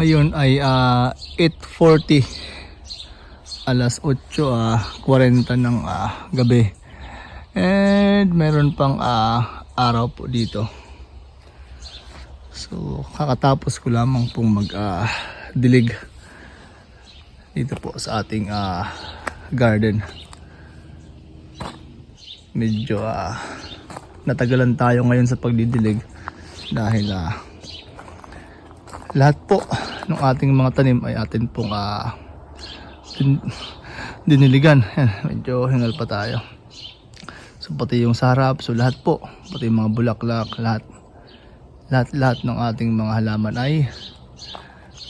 Ngayon ay ah, 8.40 alas 8 ah, 40 ng ah, gabi. And meron pang ah, araw po dito. So kakatapos ko lamang pong mag ah, dilig dito po sa ating ah, garden. Medyo ah, natagalan tayo ngayon sa pagdidilig dahil ah, lahat po ng ating mga tanim ay atin pong ah, din- diniligan. Medyo hingal pa tayo. So pati yung sarap, so lahat po, pati yung mga bulaklak, lahat lahat-lahat ng ating mga halaman ay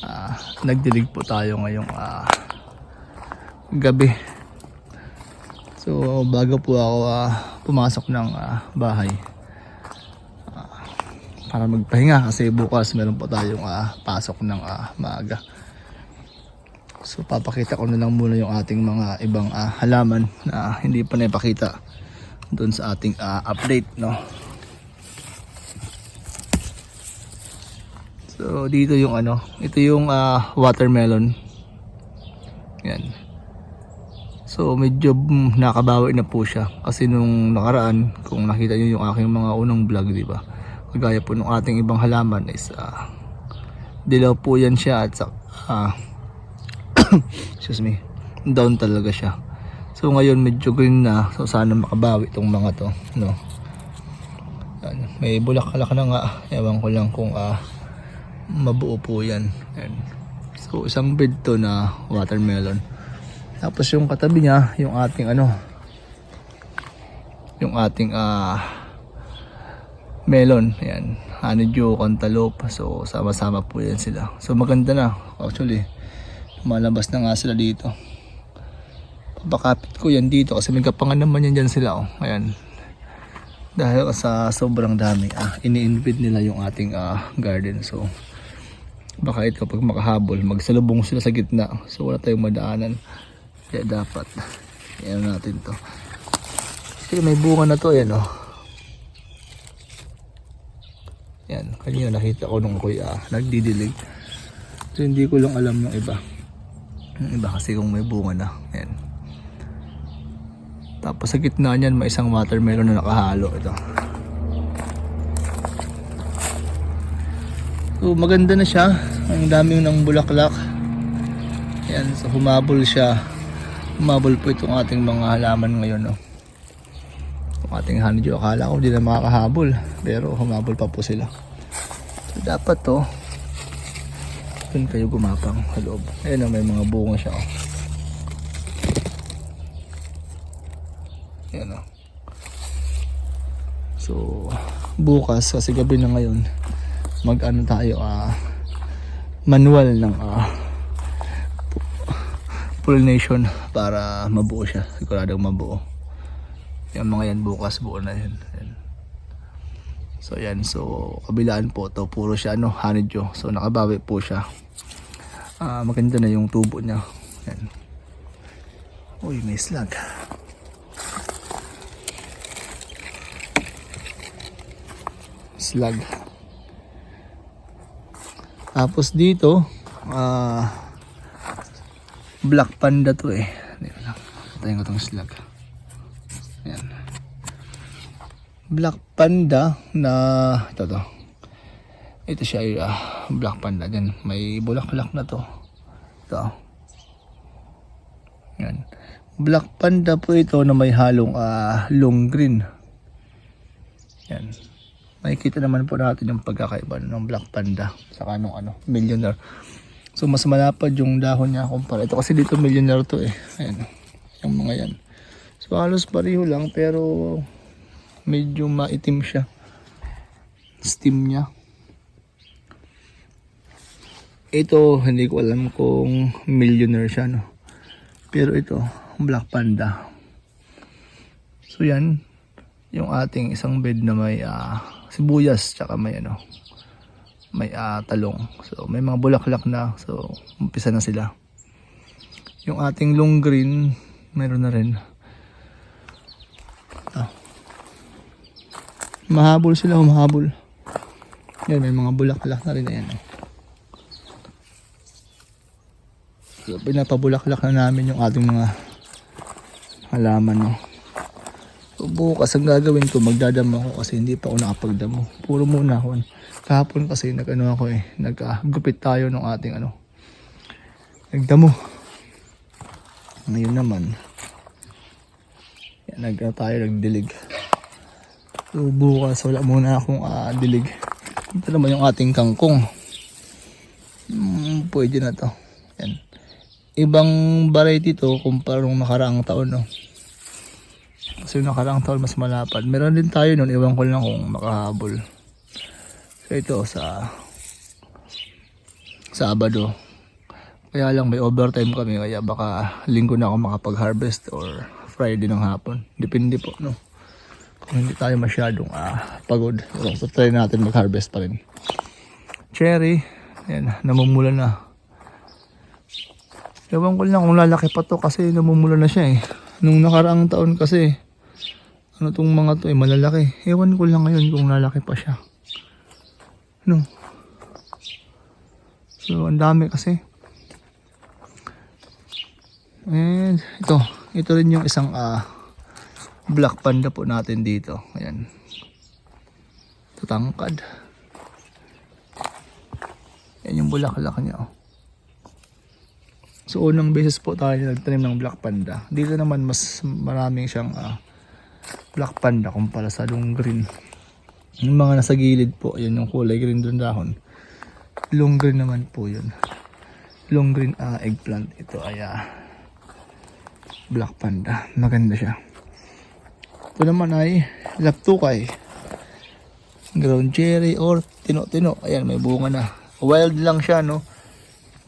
ah, nagdilig po tayo ngayong ah, gabi. So bago po ako ah, pumasok ng ah, bahay ah, para magpahinga kasi bukas meron po tayong ah, pasok ng ah, maaga. So papakita ko na lang muna yung ating mga ibang ah, halaman na hindi pa naipakita doon sa ating ah, update no. So dito yung ano, ito yung ah, watermelon. Yan. So medyo mm, nakabawi na po siya kasi nung nakaraan kung nakita niyo yung aking mga unang vlog, di ba? Kagaya po ng ating ibang halaman is ah, dilaw po yan siya at sa ah, excuse me, down talaga siya. So ngayon medyo green na, so sana makabawi itong mga to, no. Yan. May bulaklak na nga, ewan ko lang kung ah, mabuo po yan. Yan. So isang bed to na watermelon. Tapos yung katabi niya, yung ating ano, yung ating ah melon, ayan, honeydew, cantaloupe. So sama-sama po yan sila. So maganda na actually. Malabas na nga sila dito. Papakapit ko yan dito kasi may kapangan naman yan dyan sila. Oh. Ayan. Dahil sa sobrang dami, ah, ini-invade nila yung ating ah, garden. So, baka ito pag makahabol, magsalubong sila sa gitna. So, wala tayong madaanan. Kaya dapat, yan natin to. Kasi may bunga na to, yan oh. Yan, kanina nakita ko nung ako'y ah, nagdidilig. So, hindi ko lang alam yung iba. Yung iba kasi kung may bunga na. Yan. Tapos sa gitna niyan may isang watermelon na nakahalo ito. So maganda na siya. Ang dami ng bulaklak. Yan, so humabol siya. Humabol po itong ating mga halaman ngayon. No? Ang ating honeydew, akala ko hindi na makakahabol. Pero humabol pa po sila. So dapat to, doon kayo gumapang sa loob. Ayan o, may mga bunga siya. Oh. Ayan o. So, bukas, kasi gabi na ngayon, mag ano tayo, ah, manual ng ah, pollination para mabuo siya. Siguradong mabuo. Yung mga yan bukas, buo na yan. So yan, so kabilaan po to puro siya ano, honeydew. So nakabawi po siya. Ah, maganda na yung tubo niya. Yan. Uy, may slug. Slug. Tapos dito, ah black panda to eh. Tayo ko tong slug. Yan black panda na ito to ito siya ay ah, black panda din. May bulaklak na to. Ito. Yan. Black panda po ito na may halong ah, long green. Yan. Makikita naman po natin yung pagkakaiba ng black panda saka nung ano millionaire. So mas malapad yung dahon niya kumpara. Ito kasi dito millionaire to eh. Ayan. Yung mga yan. So halos pareho lang pero medyo maitim siya. Steam niya. Ito hindi ko alam kung millionaire siya no? Pero ito black panda. So yan. Yung ating isang bed na may ah, sibuyas tsaka may ano may ah, talong. So may mga bulaklak na. So umpisa na sila. Yung ating long green meron na rin Mahabol sila, humahabol. Yan, may mga bulaklak na rin na yan. oh. So, pinapabulaklak na namin yung ating mga halaman, no. So, bukas ang gagawin ko, magdadamo ako kasi hindi pa ako nakapagdamo. Puro muna ako. Kahapon kasi nag-ano ako eh, naggupit tayo ng ating ano, nagdamo. Ngayon naman, yan, nag tayo nagdilig. So, bukas wala muna akong ah, dilig. Ito naman yung ating kangkong. Hmm, pwede na to. Yan. Ibang variety to kumpara nung nakaraang taon, no. Kasi yung nakaraang taon mas malapad. Meron din tayo nun, iwan ko lang kung makahabol. So ito sa Sabado. Kaya lang may overtime kami kaya baka linggo na ako makapag-harvest or Friday ng hapon. Depende po, no. Hindi tayo masyadong ah, pagod. So try natin mag-harvest pa rin. Cherry, yan, namumula na. Ewan ko lang kung lalaki pa to kasi namumula na siya eh. Nung nakaraang taon kasi, ano tong mga to eh, malalaki. Ewan ko lang ngayon kung lalaki pa siya. No. So, ang dami kasi. And ito, ito rin yung isang ah, black panda po natin dito. Ayan. Tutangkad. Yan yung bulaklak niya. Oh. So unang beses po tayo nagtanim ng black panda. Dito naman mas maraming siyang ah, black panda kumpara sa long green. Yung mga nasa gilid po, yun yung kulay green doon dahon. Long green naman po yun. Long green ah, eggplant. Ito ay ah, black panda. Maganda siya. Ito naman ay laptukay. Ground cherry or tino-tino. Ayan, may bunga na. Wild lang siya, no?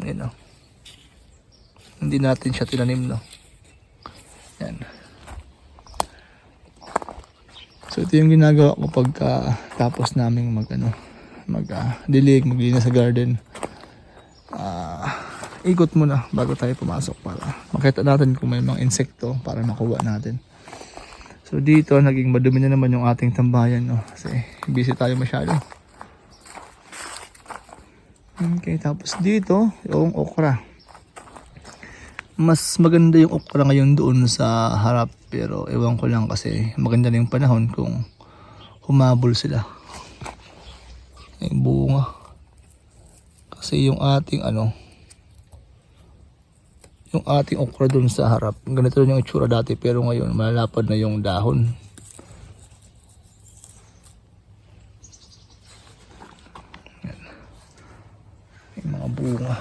Ayan, no? Hindi natin siya tinanim, no? Ayan. So, ito yung ginagawa ko pagka tapos naming mag, ano, mag, ah, dilig, maglinis sa garden. Ah, ikot muna bago tayo pumasok para makita natin kung may mga insekto para makuha natin. So dito naging madumi na naman yung ating tambayan no kasi busy tayo masyado. Okay, tapos dito yung okra. Mas maganda yung okra ngayon doon sa harap pero ewan ko lang kasi maganda na yung panahon kung humabol sila. Yung bunga. Kasi yung ating ano yung ating okra dun sa harap. Ganito rin yung itsura dati pero ngayon malalapad na yung dahon. Yan. Yung mga bunga.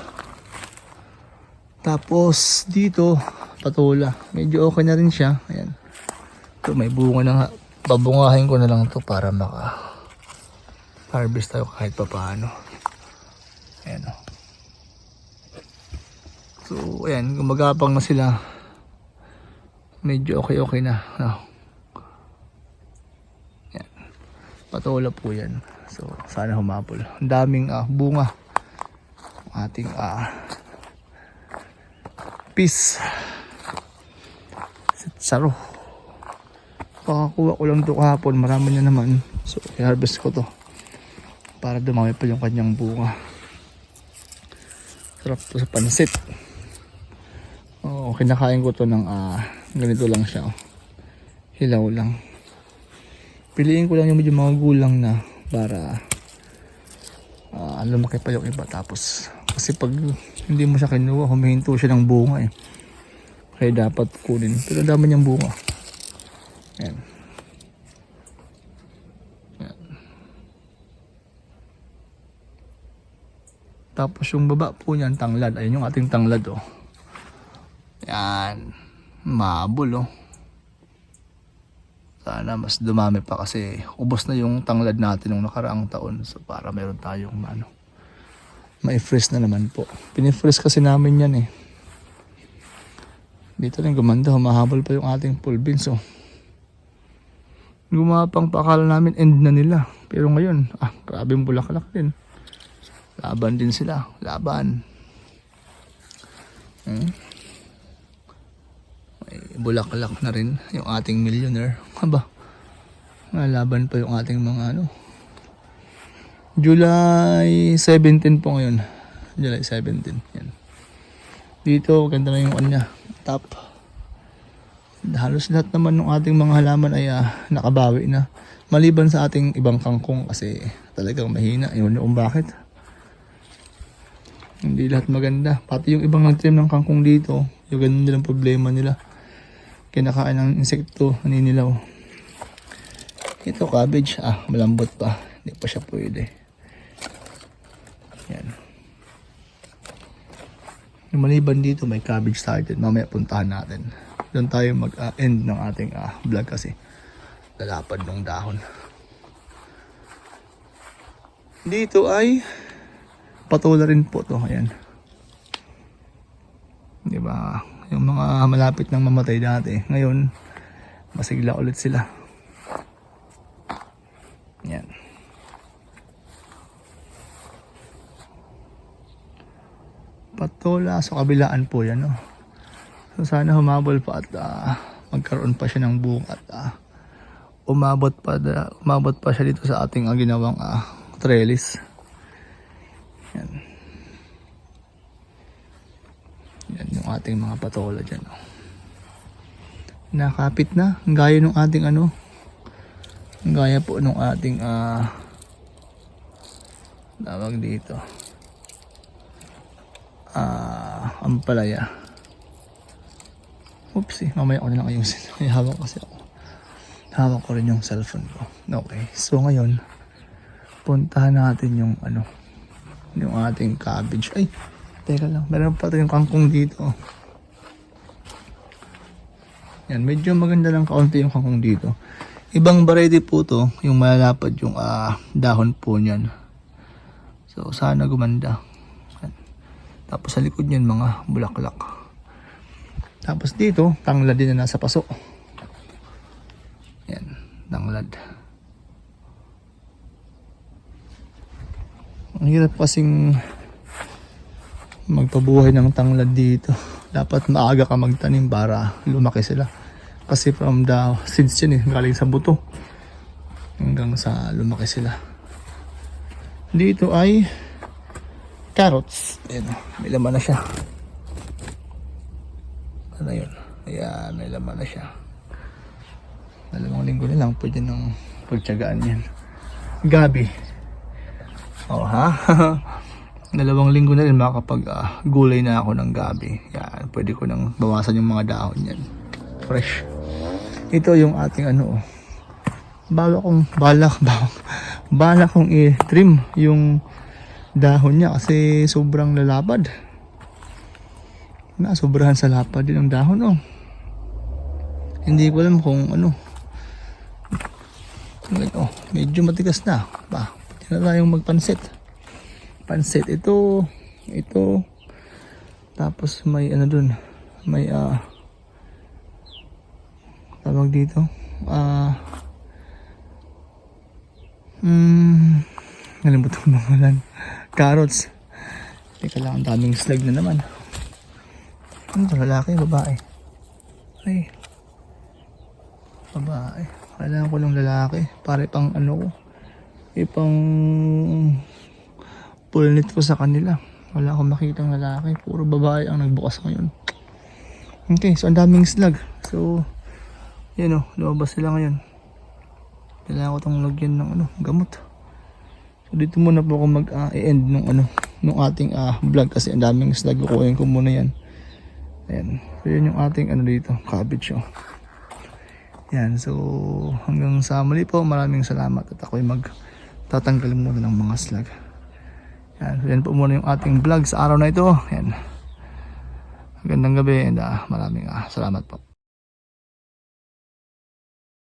Tapos dito patula. Medyo okay na rin siya. Ayan. Ito may bunga na nga. Babungahin ko na lang to para maka harvest tayo kahit pa paano. Ayan o. So, ayan, gumagapang na sila. Medyo okay-okay na. No. Yan. Patola po yan. So, sana humapol. Ang daming ah, bunga. Ating ah, peace. Saro. Pakakuha ko lang ito kahapon. Marami na naman. So, i-harvest ko to. Para dumami pa yung kanyang bunga. Sarap to sa pansit. Oo, kinakain ko to ng ah, ganito lang siya. Oh. Hilaw lang. Piliin ko lang yung medyo mga gulang na para ah, lumaki pa yung iba. Tapos, kasi pag hindi mo siya kinuha, humihinto siya ng bunga eh. Kaya dapat kunin. Pero dami niyang bunga. Ayan. Tapos yung baba po niyan, tanglad. Ayun yung ating tanglad oh. Yan. Mabul oh. Sana mas dumami pa kasi ubos na yung tanglad natin nung nakaraang taon. So para meron tayong ano. May freeze na naman po. Pinifreeze kasi namin yan eh. Dito rin gumanda. Humahabol pa yung ating full beans oh. Gumapang pa akala namin end na nila. Pero ngayon, ah, grabe yung bulaklak din. Laban din sila. Laban. Hmm bulaklak na rin yung ating millionaire. Haba, nalaban pa yung ating mga ano. July 17 po ngayon. July 17. Yan. Dito, ganda na yung niya, top. Halos lahat naman ng ating mga halaman ay ah, nakabawi na. Maliban sa ating ibang kangkong kasi talagang mahina. Niyo kung bakit. Hindi lahat maganda. Pati yung ibang nagtrim ng kangkong dito, yung ganun din ang problema nila. Kinakain ng insekto, naninilaw. Ito cabbage, ah, malambot pa. Hindi pa siya pwede. Yan. Maliban dito, may cabbage started. Mamaya puntahan natin. Doon tayo mag-end ng ating ah, vlog kasi lalapad ng dahon. Dito ay patola rin po to. Ayan. Di ba? Yung mga malapit nang mamatay dati. Ngayon, masigla ulit sila. Yan. Patola sa kabilaan po yan. No? So sana humabol pa at ah, magkaroon pa siya ng buong at ah, umabot pa da, umabot pa siya dito sa ating ah, ginawang ah, trellis. Yan. Yan ating mga patola dyan. Oh. Nakapit na. Gaya ng ating ano. Gaya po ng ating ah tawag dito. Ah, ampalaya. Oopsie, mamaya ko na lang ayusin. May hawak kasi ako. Hawak ko rin yung cellphone ko. Okay, so ngayon, puntahan natin yung ano, yung ating cabbage. Ay, teka lang, meron pa tayong kangkong dito. Yan, medyo maganda lang kaunti yung kangkong dito. Ibang variety po to, yung malalapad yung ah, dahon po niyan. So, sana gumanda. Tapos sa likod niyan, mga bulaklak. Tapos dito, tanglad din na nasa paso. Yan, tanglad. Ang hirap kasing magpabuhay ng tanglad dito. Dapat maaga ka magtanim para lumaki sila. Kasi from the seeds yan eh, galing sa buto. Hanggang sa lumaki sila. Dito ay carrots. Ayan, may laman na siya. Ano yun? Ayan, may laman na siya. Dalawang linggo na lang, pwede nang pagtsagaan yan. Gabi. Oh, ha? Dalawang linggo na rin makakapag ah, na ako ng gabi. Yan, pwede ko nang bawasan yung mga dahon yan. Fresh. Ito yung ating ano, oh. Bala kong, balak, balak, bala kong i-trim yung dahon niya kasi sobrang lalapad. Na, sobrahan sa lapad din ang dahon, oh. Hindi ko alam kung ano. Oh, medyo matigas na. Pwede na tayong magpansit. Pansit ito, ito. Tapos may ano dun, may ah tawag dito. Ah Hmm, nalimutan ko ng ngalan. Carrots. Teka lang, ang daming slag na naman. Ano to, lalaki, babae? Ay. Babae. Kailangan ko ng lalaki. Pare pang ano ko. Ipang pulnit ko sa kanila. Wala akong makitang lalaki. Puro babae ang nagbukas ngayon. Okay, so ang daming slag. So, yan o, lumabas sila ngayon. Kailangan ko itong lagyan ng ano, gamot. So, dito muna po ako mag-end nung ano, nung ating ah, vlog kasi ang daming slag. Kukunin ko muna yan. Ayan. So, yun yung ating ano dito, cabbage oh. Yan, so hanggang sa muli po, maraming salamat at ako'y magtatanggal muna ng mga slag. Yan, yan po muna yung ating vlog sa araw na ito. Yan. Magandang gabi and ah, maraming ah, salamat po.